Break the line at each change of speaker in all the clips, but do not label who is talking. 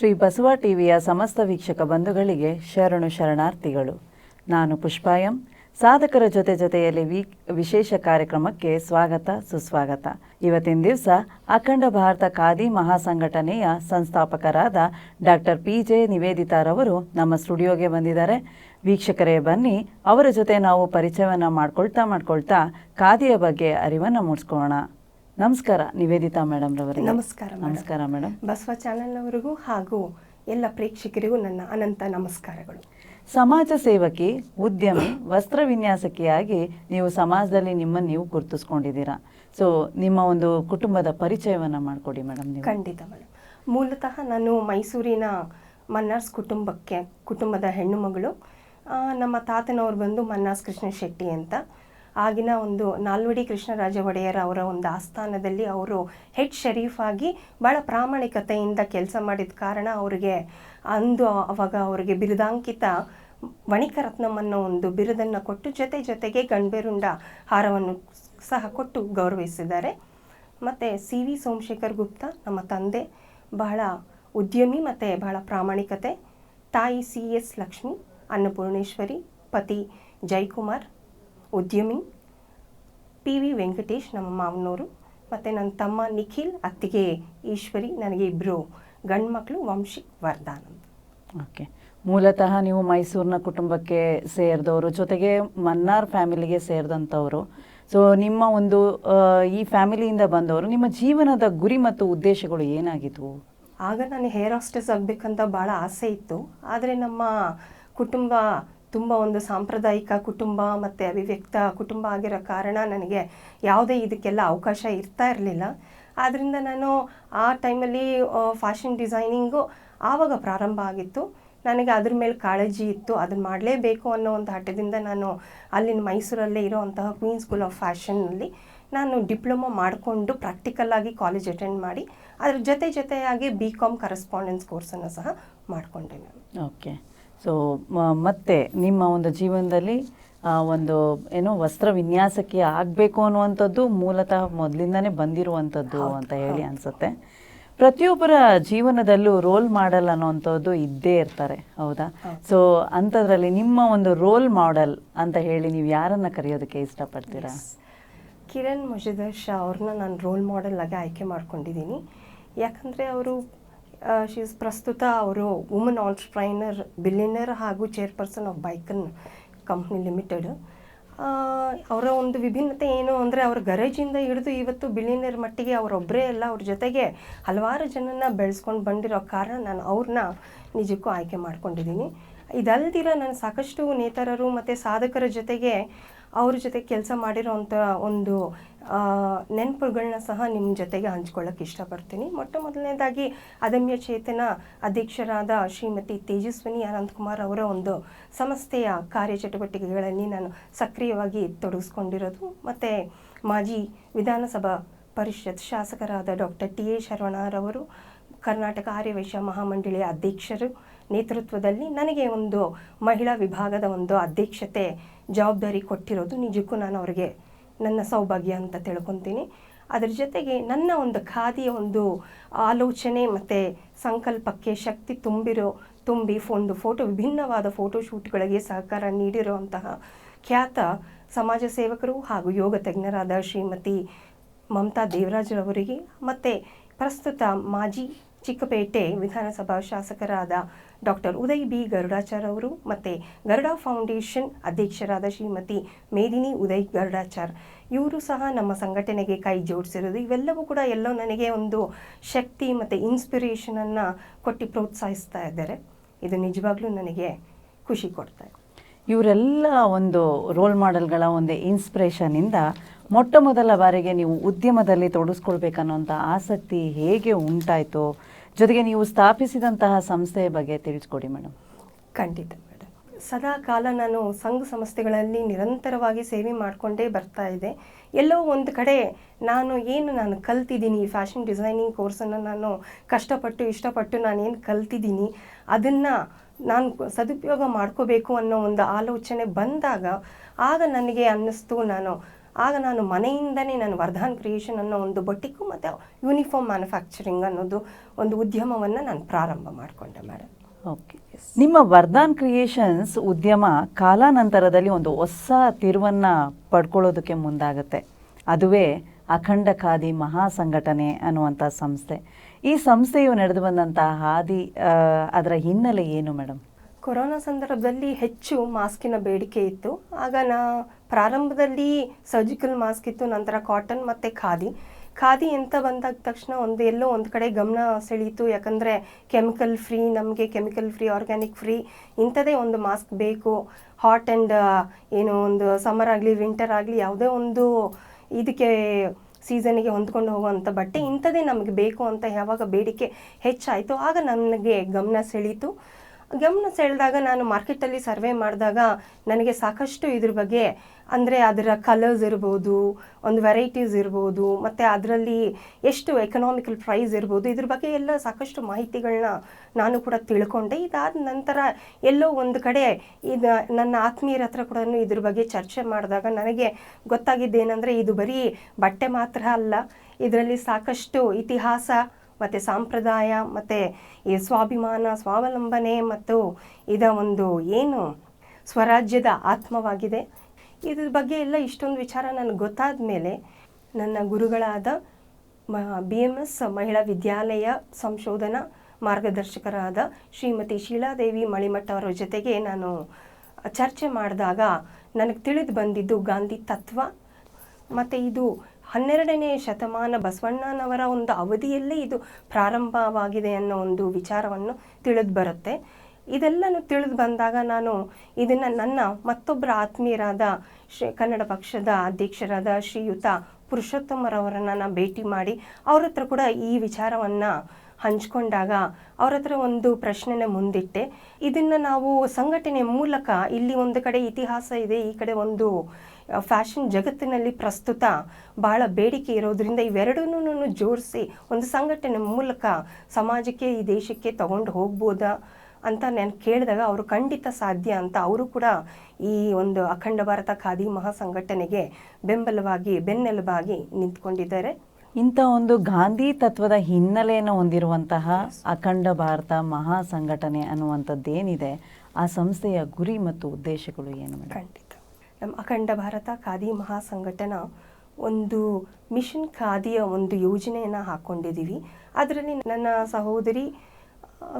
ಶ್ರೀ ಬಸವ ಟಿವಿಯ ಸಮಸ್ತ ವೀಕ್ಷಕ ಬಂಧುಗಳಿಗೆ ಶರಣು ಶರಣಾರ್ಥಿಗಳು. ನಾನು ಪುಷ್ಪಾಯಂ. ಸಾಧಕರ ಜೊತೆ ಜೊತೆಯಲ್ಲಿ ವಿಶೇಷ ಕಾರ್ಯಕ್ರಮಕ್ಕೆ ಸ್ವಾಗತ, ಸುಸ್ವಾಗತ. ಇವತ್ತಿನ ದಿವಸ ಅಖಂಡ ಭಾರತ ಖಾದಿ ಮಹಾಸಂಘಟನೆಯ ಸಂಸ್ಥಾಪಕರಾದ ಡಾಕ್ಟರ್ ಪಿ ಜೆ ನಿವೇದಿತಾರವರು ನಮ್ಮ ಸ್ಟುಡಿಯೋಗೆ ಬಂದಿದ್ದಾರೆ. ವೀಕ್ಷಕರೇ, ಬನ್ನಿ, ಅವರ ಜೊತೆ ನಾವು ಪರಿಚಯವನ್ನು ಮಾಡ್ಕೊಳ್ತಾ ಮಾಡ್ಕೊಳ್ತಾ ಖಾದಿಯ ಬಗ್ಗೆ ಅರಿವನ್ನು ಮೂಡಿಸ್ಕೊಳ್ಳೋಣ. ನಮಸ್ಕಾರ ನಿವೇದಿತಾ ಮೇಡಮ್ ರವರಿಗೆ.
ನಮಸ್ಕಾರ.
ನಮಸ್ಕಾರ ಮೇಡಮ್
ಬಸವ ಚಾನೆಲ್ನವರಿಗೂ ಹಾಗೂ ಎಲ್ಲ ಪ್ರೇಕ್ಷಕರಿಗೂ ನನ್ನ ಅನಂತ ನಮಸ್ಕಾರಗಳು.
ಸಮಾಜ ಸೇವಕಿ ಉದ್ಯಮಿ ವಸ್ತ್ರ ವಿನ್ಯಾಸಕಿಯಾಗಿ ನೀವು ಸಮಾಜದಲ್ಲಿ ನಿಮ್ಮನ್ನು ನೀವು ಗುರುತಿಸ್ಕೊಂಡಿದ್ದೀರಾ. ಸೊ ನಿಮ್ಮ ಒಂದು ಕುಟುಂಬದ ಪರಿಚಯವನ್ನು ಮಾಡಿಕೊಡಿ ಮೇಡಮ್ ನೀವು.
ಖಂಡಿತ ಮೇಡಮ್ ಮೂಲತಃ ನಾನು ಮೈಸೂರಿನ ಮನ್ನಾರ್ಸ್ ಕುಟುಂಬಕ್ಕೆ ಕುಟುಂಬದ ಹೆಣ್ಣು ಮಗಳು. ನಮ್ಮ ತಾತನವ್ರು ಬಂದು ಮನ್ನಾರ್ಸ್ ಕೃಷ್ಣ ಶೆಟ್ಟಿ ಅಂತ. ಆಗಿನ ಒಂದು ನಾಲ್ವಡಿ ಕೃಷ್ಣರಾಜ ಒಡೆಯರ್ ಅವರ ಒಂದು ಆಸ್ಥಾನದಲ್ಲಿ ಅವರು ಹೆಡ್ ಶರೀಫ್ ಆಗಿ ಭಾಳ ಪ್ರಾಮಾಣಿಕತೆಯಿಂದ ಕೆಲಸ ಮಾಡಿದ ಕಾರಣ ಅವರಿಗೆ ಅಂದು ಅವಾಗ ಅವರಿಗೆ ಬಿರುದಾಂಕಿತ ವಣಿಕರತ್ನಂ ಅನ್ನೋ ಒಂದು ಬಿರುದನ್ನು ಕೊಟ್ಟು ಜೊತೆ ಜೊತೆಗೆ ಗಣ್ಬೇರುಂಡ ಹಾರವನ್ನು ಸಹ ಕೊಟ್ಟು ಗೌರವಿಸಿದ್ದಾರೆ. ಮತ್ತು ಸಿ ವಿ ಸೋಮಶೇಖರ್ ಗುಪ್ತಾ, ನಮ್ಮ ತಂದೆ, ಬಹಳ ಉದ್ಯಮಿ ಮತ್ತು ಬಹಳ ಪ್ರಾಮಾಣಿಕತೆ. ತಾಯಿ ಸಿ ಎಸ್ ಲಕ್ಷ್ಮಿ, ಅನ್ನಪೂರ್ಣೇಶ್ವರಿ, ಪತಿ ಜಯಕುಮಾರ್ ಉದ್ಯಮಿ ಪಿ ವಿ ವೆಂಕಟೇಶ್ ನಮ್ಮ ಮಾವನವರು ಮತ್ತು ನನ್ನ ತಮ್ಮ ನಿಖಿಲ್ ಅತ್ತಿಗೆ ಈಶ್ವರಿ ನನಗೆ ಇಬ್ಬರು ಗಂಡು ಮಕ್ಕಳು ವಂಶಿ ವರ್ಧಾನಂದ್
ಓಕೆ. ಮೂಲತಃ ನೀವು ಮೈಸೂರಿನ ಕುಟುಂಬಕ್ಕೆ ಸೇರಿದವರು ಜೊತೆಗೆ ಮನ್ನಾರ್ ಫ್ಯಾಮಿಲಿಗೆ ಸೇರಿದಂಥವರು. ಸೊ ನಿಮ್ಮ ಒಂದು ಈ ಫ್ಯಾಮಿಲಿಯಿಂದ ಬಂದವರು ನಿಮ್ಮ ಜೀವನದ ಗುರಿ ಮತ್ತು ಉದ್ದೇಶಗಳು ಏನಾಗಿದ್ವು?
ಆಗ ನಾನು ಹೇರ್ ಹಾಸ್ಟೆಸ್ ಆಗಬೇಕಂತ ಭಾಳ ಆಸೆ ಇತ್ತು. ಆದರೆ ನಮ್ಮ ಕುಟುಂಬ ತುಂಬ ಒಂದು ಸಾಂಪ್ರದಾಯಿಕ ಕುಟುಂಬ ಮತ್ತು ಅವಿವ್ಯಕ್ತ ಕುಟುಂಬ ಆಗಿರೋ ಕಾರಣ ನನಗೆ ಯಾವುದೇ ಇದಕ್ಕೆಲ್ಲ ಅವಕಾಶ ಇರ್ತಾ ಇರಲಿಲ್ಲ. ಆದ್ದರಿಂದ ನಾನು ಆ ಟೈಮಲ್ಲಿ ಫ್ಯಾಷನ್ ಡಿಸೈನಿಂಗು ಆವಾಗ ಪ್ರಾರಂಭ ಆಗಿತ್ತು. ನನಗೆ ಅದ್ರ ಮೇಲೆ ಕಾಳಜಿ ಇತ್ತು. ಅದನ್ನು ಮಾಡಲೇಬೇಕು ಅನ್ನೋ ಒಂದು ಹಠದಿಂದ ನಾನು ಅಲ್ಲಿನ ಮೈಸೂರಲ್ಲೇ ಇರೋವಂತಹ ಕ್ವೀನ್ ಸ್ಕೂಲ್ ಆಫ್ ಫ್ಯಾಷನ್ನಲ್ಲಿ ನಾನು ಡಿಪ್ಲೊಮಾ ಮಾಡಿಕೊಂಡು ಪ್ರಾಕ್ಟಿಕಲ್ಲಾಗಿ ಕಾಲೇಜ್ ಅಟೆಂಡ್ ಮಾಡಿ, ಅದ್ರ ಜೊತೆ ಜೊತೆಯಾಗಿ ಬಿ ಕಾಮ್ ಕರೆಸ್ಪಾಂಡೆನ್ಸ್ ಕೋರ್ಸನ್ನು ಸಹ ಮಾಡಿಕೊಂಡೆ ನಾನು.
ಓಕೆ ಸೊ ಮತ್ತೆ ನಿಮ್ಮ ಒಂದು ಜೀವನದಲ್ಲಿ ಒಂದು ಏನೋ ವಸ್ತ್ರ ವಿನ್ಯಾಸಕ್ಕೆ ಆಗಬೇಕು ಅನ್ನುವಂಥದ್ದು ಮೂಲತಃ ಮೊದಲಿಂದನೇ ಬಂದಿರುವಂಥದ್ದು ಅಂತ ಹೇಳಿ ಅನಿಸುತ್ತೆ. ಪ್ರತಿಯೊಬ್ಬರ ಜೀವನದಲ್ಲೂ ರೋಲ್ ಮಾಡಲ್ ಅನ್ನೋವಂಥದ್ದು ಇದ್ದೇ ಇರ್ತಾರೆ ಹೌದಾ?
ಹೌದು.
ಸೊ ಅಂಥದ್ರಲ್ಲಿ ನಿಮ್ಮ ಒಂದು ರೋಲ್ ಮಾಡೆಲ್ ಅಂತ ಹೇಳಿ ನೀವು ಯಾರನ್ನ ಕರೆಯೋದಕ್ಕೆ ಇಷ್ಟಪಡ್ತೀರಾ?
ಕಿರಣ್ ಮುಜದರ್ ಶಾ ಅವ್ರನ್ನ ನಾನು ರೋಲ್ ಮಾಡೆಲ್ ಆಗಿ ಆಯ್ಕೆ ಮಾಡ್ಕೊಂಡಿದ್ದೀನಿ. ಯಾಕಂದರೆ ಅವರು ಶೀಸ್ ಪ್ರಸ್ತುತ ಅವರು ವುಮನ್ ಆಂಟ್ರಪ್ರೈನರ್ ಬಿಲಿನರ್ ಹಾಗೂ chairperson of Biocon company limited ಅವರ ಒಂದು ವಿಭಿನ್ನತೆ ಏನು ಅಂದರೆ ಅವ್ರ ಗರೇಜಿಂದ ಹಿಡಿದು ಇವತ್ತು ಬಿಲಿನರ್ ಮಟ್ಟಿಗೆ ಅವರೊಬ್ಬರೇ ಅಲ್ಲ, ಅವ್ರ ಜೊತೆಗೆ ಹಲವಾರು ಜನನ ಬೆಳೆಸ್ಕೊಂಡು ಬಂದಿರೋ ಕಾರಣ ನಾನು ಅವ್ರನ್ನ ನಿಜಕ್ಕೂ ಆಯ್ಕೆ ಮಾಡ್ಕೊಂಡಿದ್ದೀನಿ. ಇದಲ್ದಿರ ನಾನು ಸಾಕಷ್ಟು ನೇತಾರರು ಮತ್ತು ಸಾಧಕರ ಜೊತೆಗೆ ಅವ್ರ ಜೊತೆ ಕೆಲಸ ಮಾಡಿರೋವಂಥ ಒಂದು ನೆನಪುಗಳನ್ನ ಸಹ ನಿಮ್ಮ ಜೊತೆಗೆ ಹಂಚ್ಕೊಳ್ಳೋಕೆ ಇಷ್ಟಪಡ್ತೀನಿ. ಮೊಟ್ಟ ಮೊದಲನೇದಾಗಿ ಅದಮ್ಯ ಚೇತನ ಅಧ್ಯಕ್ಷರಾದ ಶ್ರೀಮತಿ ತೇಜಸ್ವಿನಿ ಅನಂತಕುಮಾರ್ ಅವರ ಒಂದು ಸಂಸ್ಥೆಯ ಕಾರ್ಯಚಟುವಟಿಕೆಗಳಲ್ಲಿ ನಾನು ಸಕ್ರಿಯವಾಗಿ ತೊಡಗಿಸ್ಕೊಂಡಿರೋದು. ಮತ್ತು ಮಾಜಿ ವಿಧಾನಸಭಾ ಪರಿಷತ್ ಶಾಸಕರಾದ ಡಾಕ್ಟರ್ ಟಿ ಎ ಶರವಣರವರು ಕರ್ನಾಟಕ ಆರ್ಯವೈಶ್ಯ ಮಹಾಮಂಡಳಿಯ ಅಧ್ಯಕ್ಷರು ನೇತೃತ್ವದಲ್ಲಿ ನನಗೆ ಒಂದು ಮಹಿಳಾ ವಿಭಾಗದ ಒಂದು ಅಧ್ಯಕ್ಷತೆ ಜವಾಬ್ದಾರಿ ಕೊಟ್ಟಿರೋದು. ನಿಜಕ್ಕೂ ನಾನು ಅವರಿಗೆ ನನ್ನ ಸೌಭಾಗ್ಯ ಅಂತ ತಿಳ್ಕೊತೀನಿ. ಅದರ ಜೊತೆಗೆ ನನ್ನ ಒಂದು ಖಾದಿಯ ಒಂದು ಆಲೋಚನೆ ಮತ್ತು ಸಂಕಲ್ಪಕ್ಕೆ ಶಕ್ತಿ ತುಂಬಿರೋ, ತುಂಬಿ ಒಂದು ಫೋಟೋ, ವಿಭಿನ್ನವಾದ ಫೋಟೋ ಶೂಟ್ಗಳಿಗೆ ಸಹಕಾರ ನೀಡಿರುವಂತಹ ಖ್ಯಾತ ಸಮಾಜ ಸೇವಕರು ಹಾಗೂ ಯೋಗ ತಜ್ಞರಾದ ಶ್ರೀಮತಿ ಮಮತಾ ದೇವರಾಜ್ರವರಿಗೆ ಮತ್ತು ಪ್ರಸ್ತುತ ಮಾಜಿ ಚಿಕ್ಕಪೇಟೆ ವಿಧಾನಸಭಾ ಶಾಸಕರಾದ ಡಾಕ್ಟರ್ ಉದಯ್ ಬಿ. ಗರುಡಾಚಾರ್ ಅವರು ಮತ್ತು ಗರುಡ ಫೌಂಡೇಶನ್ ಅಧ್ಯಕ್ಷರಾದ ಶ್ರೀಮತಿ ಮೇದಿನಿ ಉದಯ್ ಗರುಡಾಚಾರ್. ಇವರು ಸಹ ನಮ್ಮ ಸಂಘಟನೆಗೆ ಕೈ ಜೋಡಿಸಿರೋದು. ಇವೆಲ್ಲವೂ ಕೂಡ ಎಲ್ಲೋ ನನಗೆ ಒಂದು ಶಕ್ತಿ ಮತ್ತು ಇನ್ಸ್ಪಿರೇಷನನ್ನು ಕೊಟ್ಟು ಪ್ರೋತ್ಸಾಹಿಸ್ತಾ ಇದ್ದಾರೆ. ಇದು ನಿಜವಾಗ್ಲೂ ನನಗೆ ಖುಷಿ ಕೊಡ್ತಾ ಇದೆ.
ಇವರೆಲ್ಲ ಒಂದು ರೋಲ್ ಮಾಡೆಲ್ಗಳ ಒಂದು ಇನ್ಸ್ಪಿರೇಷನಿಂದ ಮೊಟ್ಟ ಮೊದಲ ಬಾರಿಗೆ ನೀವು ಉದ್ಯಮದಲ್ಲಿ ತೊಡಗಿಸ್ಕೊಳ್ಬೇಕನ್ನೋಂಥ ಆಸಕ್ತಿ ಹೇಗೆ ಉಂಟಾಯಿತು? ಜೊತೆಗೆ ನೀವು ಸ್ಥಾಪಿಸಿದಂತಹ ಸಂಸ್ಥೆಯ ಬಗ್ಗೆ ತಿಳಿಸ್ಕೊಡಿ ಮೇಡಮ್.
ಖಂಡಿತ ಮೇಡಮ್. ಸದಾ ಕಾಲ ನಾನು ಸಂಘ ಸಂಸ್ಥೆಗಳಲ್ಲಿ ನಿರಂತರವಾಗಿ ಸೇವೆ ಮಾಡಿಕೊಂಡೇ ಬರ್ತಾ ಇದೆ. ಎಲ್ಲೋ ಒಂದು ಕಡೆ ನಾನು ಏನು ನಾನು ಕಲ್ತಿದ್ದೀನಿ ಫ್ಯಾಷನ್ ಡಿಸೈನಿಂಗ್ ಕೋರ್ಸನ್ನು ನಾನು ಕಷ್ಟಪಟ್ಟು, ಇಷ್ಟಪಟ್ಟು ನಾನೇನು ಕಲ್ತಿದ್ದೀನಿ, ಅದನ್ನು ನಾನು ಸದುಪಯೋಗ ಮಾಡ್ಕೋಬೇಕು ಅನ್ನೋ ಒಂದು ಆಲೋಚನೆ ಬಂದಾಗ ಆಗ ನನಗೆ ಅನ್ನಿಸ್ತು ನಾನು ಆಗ ನಾನು ಮನೆಯಿಂದನೇ ನಾನು ವರ್ಧಾನ್ ಕ್ರಿಯೇಷನ್ ಅನ್ನೋ ಒಂದು ಬೊಟ್ಟಿಕ್ಕು ಮತ್ತು ಯೂನಿಫಾರ್ಮ್ ಮ್ಯಾನುಫ್ಯಾಕ್ಚರಿಂಗ್ ಅನ್ನೋದು ಒಂದು ಉದ್ಯಮವನ್ನು ನಾನು ಪ್ರಾರಂಭ ಮಾಡಿಕೊಂಡೆ ಮೇಡಮ್
ಓಕೆ ನಿಮ್ಮ ವರ್ಧಾನ್ ಕ್ರಿಯೇಷನ್ಸ್ ಉದ್ಯಮ ಕಾಲಾನಂತರದಲ್ಲಿ ಒಂದು ಹೊಸ ತಿರುವನ್ನು ಪಡ್ಕೊಳ್ಳೋದಕ್ಕೆ ಮುಂದಾಗುತ್ತೆ. ಅದುವೇ ಅಖಂಡ ಖಾದಿ ಮಹಾ ಸಂಘಟನೆ ಅನ್ನುವಂಥ ಸಂಸ್ಥೆ. ಈ ಸಂಸ್ಥೆಯು ನಡೆದು ಬಂದಂಥ ಹಾದಿ ಅದರ ಹಿನ್ನೆಲೆ ಏನು ಮೇಡಮ್
ಕೊರೋನಾ ಸಂದರ್ಭದಲ್ಲಿ ಹೆಚ್ಚು ಮಾಸ್ಕಿನ ಬೇಡಿಕೆ ಇತ್ತು. ಆಗ ನಾ ಪ್ರಾರಂಭದಲ್ಲಿ ಸರ್ಜಿಕಲ್ ಮಾಸ್ಕ್ ಇತ್ತು, ನಂತರ ಕಾಟನ್ ಮತ್ತು ಖಾದಿ. ಖಾದಿ ಅಂತ ಬಂದಾಗ ತಕ್ಷಣ ಒಂದು ಎಲ್ಲೋ ಒಂದು ಕಡೆ ಗಮನ ಸೆಳೀತು. ಯಾಕಂದರೆ ಕೆಮಿಕಲ್ ಫ್ರೀ ನಮಗೆ ಕೆಮಿಕಲ್ ಫ್ರೀ ಆರ್ಗ್ಯಾನಿಕ್ ಫ್ರೀ ಇಂಥದೇ ಒಂದು ಮಾಸ್ಕ್ ಬೇಕು. ಹಾಟ್ ಆ್ಯಂಡ್ ಏನು ಒಂದು ಸಮರ್ ಆಗಲಿ ವಿಂಟರ್ ಆಗಲಿ ಯಾವುದೇ ಒಂದು ಇದಕ್ಕೆ ಸೀಸನಿಗೆ ಹೊಂದ್ಕೊಂಡು ಹೋಗುವಂಥ ಬಟ್ಟೆ ಇಂಥದೇ ನಮಗೆ ಬೇಕು ಅಂತ ಯಾವಾಗ ಬೇಡಿಕೆ ಹೆಚ್ಚಾಯಿತು. ಆಗ ನನಗೆ ಗಮನ ಸೆಳೀತು. ಗಮನ ಸೆಳೆದಾಗ ನಾನು ಮಾರ್ಕೆಟಲ್ಲಿ ಸರ್ವೆ ಮಾಡಿದಾಗ ನನಗೆ ಸಾಕಷ್ಟು ಇದ್ರ ಬಗ್ಗೆ, ಅಂದರೆ ಅದರ ಕಲರ್ಸ್ ಇರ್ಬೋದು, ಒಂದು ವೆರೈಟೀಸ್ ಇರ್ಬೋದು, ಮತ್ತು ಅದರಲ್ಲಿ ಎಷ್ಟು ಎಕನಾಮಿಕಲ್ ಪ್ರೈಸ್ ಇರ್ಬೋದು, ಇದ್ರ ಬಗ್ಗೆ ಎಲ್ಲ ಸಾಕಷ್ಟು ಮಾಹಿತಿಗಳನ್ನ ನಾನು ಕೂಡ ತಿಳ್ಕೊಂಡೆ. ಇದಾದ ನಂತರ ಎಲ್ಲೋ ಒಂದು ಕಡೆ ಇದು ನನ್ನ ಆತ್ಮೀಯರ ಹತ್ರ ಕೂಡ ಇದ್ರ ಬಗ್ಗೆ ಚರ್ಚೆ ಮಾಡಿದಾಗ ನನಗೆ ಗೊತ್ತಾಗಿದ್ದೇನೆಂದರೆ ಇದು ಬರೀ ಬಟ್ಟೆ ಮಾತ್ರ ಅಲ್ಲ, ಇದರಲ್ಲಿ ಸಾಕಷ್ಟು ಇತಿಹಾಸ ಮತ್ತು ಸಾಂಪ್ರದಾಯ, ಮತ್ತು ಈ ಸ್ವಾಭಿಮಾನ, ಸ್ವಾವಲಂಬನೆ ಮತ್ತು ಇದ ಒಂದು ಏನು ಸ್ವರಾಜ್ಯದ ಆತ್ಮವಾಗಿದೆ. ಇದ್ರ ಬಗ್ಗೆ ಎಲ್ಲ ಇಷ್ಟೊಂದು ವಿಚಾರ ನನಗೆ ಗೊತ್ತಾದ ಮೇಲೆ ನನ್ನ ಗುರುಗಳಾದ ಮ ಬಿ ಎಂ ಎಸ್ ಮಹಿಳಾ ವಿದ್ಯಾಲಯ ಸಂಶೋಧನಾ ಮಾರ್ಗದರ್ಶಕರಾದ ಶ್ರೀಮತಿ ಶೀಲಾದೇವಿ ಮಳಿಮಠ ಅವರ ಜೊತೆಗೆ ನಾನು ಚರ್ಚೆ ಮಾಡಿದಾಗ ನನಗೆ ತಿಳಿದು ಬಂದಿದ್ದು ಗಾಂಧಿ ತತ್ವ. ಮತ್ತು ಇದು ಹನ್ನೆರಡನೇ ಶತಮಾನ ಬಸವಣ್ಣನವರ ಒಂದು ಅವಧಿಯಲ್ಲೇ ಇದು ಪ್ರಾರಂಭವಾಗಿದೆ ಅನ್ನೋ ಒಂದು ವಿಚಾರವನ್ನು ತಿಳಿದು ಬರುತ್ತೆ. ಇದೆಲ್ಲನೂ ತಿಳಿದು ಬಂದಾಗ ನಾನು ಇದನ್ನು ನನ್ನ ಮತ್ತೊಬ್ಬರ ಆತ್ಮೀಯರಾದ ಶ್ರೀ ಕನ್ನಡ ಪಕ್ಷದ ಅಧ್ಯಕ್ಷರಾದ ಶ್ರೀಯುತ ಪುರುಷೋತ್ತಮರವರನ್ನು ನಾನು ಭೇಟಿ ಮಾಡಿ ಅವ್ರ ಹತ್ರ ಕೂಡ ಈ ವಿಚಾರವನ್ನು ಹಂಚ್ಕೊಂಡಾಗ ಅವ್ರ ಹತ್ರ ಒಂದು ಪ್ರಶ್ನೆನ ಮುಂದಿಟ್ಟೆ. ಇದನ್ನು ನಾವು ಸಂಘಟನೆ ಮೂಲಕ ಇಲ್ಲಿ ಒಂದು ಕಡೆ ಇತಿಹಾಸ ಇದೆ, ಈ ಕಡೆ ಒಂದು ಫ್ಯಾಷನ್ ಜಗತ್ತಿನಲ್ಲಿ ಪ್ರಸ್ತುತ ಭಾಳ ಬೇಡಿಕೆ ಇರೋದ್ರಿಂದ ಇವೆರಡನ್ನೂ ಜೋಡಿಸಿ ಒಂದು ಸಂಘಟನೆ ಮೂಲಕ ಸಮಾಜಕ್ಕೆ ಈ ದೇಶಕ್ಕೆ ತಗೊಂಡು ಹೋಗ್ಬೋದಾ ಅಂತ ನಾನು ಕೇಳಿದಾಗ ಅವರು ಖಂಡಿತ ಸಾಧ್ಯ ಅಂತ ಅವರು ಕೂಡ ಈ ಒಂದು ಅಖಂಡ ಭಾರತ ಖಾದಿ ಮಹಾ ಸಂಘಟನೆಗೆ ಬೆಂಬಲವಾಗಿ ಬೆನ್ನೆಲುಬಾಗಿ ನಿಂತ್ಕೊಂಡಿದ್ದಾರೆ.
ಇಂಥ ಒಂದು ಗಾಂಧಿ ತತ್ವದ ಹಿನ್ನೆಲೆಯನ್ನು ಹೊಂದಿರುವಂತಹ ಅಖಂಡ ಭಾರತ ಮಹಾ ಸಂಘಟನೆ ಅನ್ನುವಂಥದ್ದೇನಿದೆ ಆ ಸಂಸ್ಥೆಯ ಗುರಿ ಮತ್ತು ಉದ್ದೇಶಗಳು ಏನು
ಖಂಡಿತ. ನಮ್ಮ ಅಖಂಡ ಭಾರತ ಖಾದಿ ಮಹಾಸಂಘಟನ ಒಂದು ಮಿಷನ್ ಖಾದಿಯ ಒಂದು ಯೋಜನೆಯನ್ನು ಹಾಕ್ಕೊಂಡಿದ್ದೀವಿ ಅದರಲ್ಲಿ ನನ್ನ ಸಹೋದರಿ